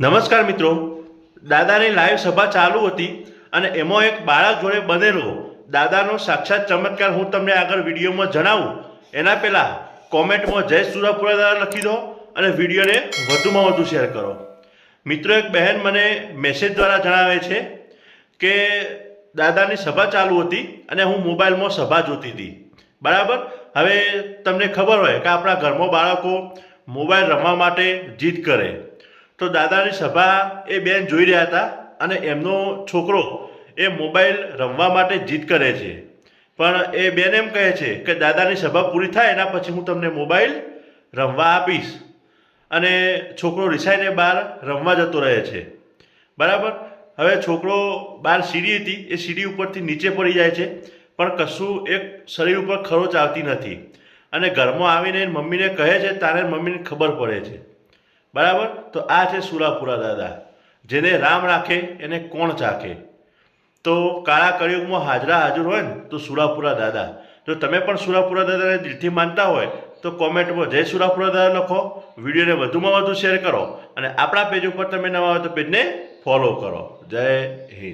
નમસ્કાર મિત્રો. દાદાની લાઈવ સભા ચાલુ હતી અને એમાં એક બાળક જોડે બનેલો દાદાનો સાક્ષાત ચમત્કાર હું તમને આગળ વિડીયોમાં જણાવું. એના પહેલાં કોમેન્ટમાં જય સુરાપુરા દાદા લખી દો અને વિડીયોને વધુમાં વધુ શેર કરો. મિત્રો, એક બહેન મને મેસેજ દ્વારા જણાવે છે કે દાદાની સભા ચાલુ હતી અને હું મોબાઈલમાં સભા જોતી હતી. બરાબર? હવે તમને ખબર હોય કે આપણા ઘરમાં બાળકો મોબાઈલ રમવા માટે જીદ કરે. તો દાદાની સભા એ બેન જોઈ રહ્યા હતા અને એમનો છોકરો એ મોબાઈલ રમવા માટે જીદ કરે છે. પણ એ બેન એમ કહે છે કે દાદાની સભા પૂરી થાય એના પછી હું તમને મોબાઈલ રમવા આપીશ. અને છોકરો રિસાઈને બહાર રમવા જતો રહે છે. બરાબર? હવે છોકરો બહાર સીડી હતી, એ સીડી ઉપરથી નીચે પડી જાય છે. પણ કશું એક શરીર ઉપર ખરોચ આવતી નથી. અને ઘરમાં આવીને મમ્મીને કહે છે, તારે મમ્મીને ખબર પડે છે. બરાબર? તો આ છે સુરાપુરા દાદા. જેને રામ રાખે, એને કોણ ચાખે? તો કાળા કળિયુગમાં હાજરા હાજર હોય ને, તો સુરાપુરા દાદા. જો તમે પણ સુરાપુરા દાદાને દિલથી માનતા હોય, તો કોમેન્ટમાં જય સુરાપુરા દાદા લખો, વિડીયોને વધુમાં વધુ શેર કરો, અને આપણા પેજ ઉપર તમે નવા હોય તો પેજને ફોલો કરો. જય હિન્દ.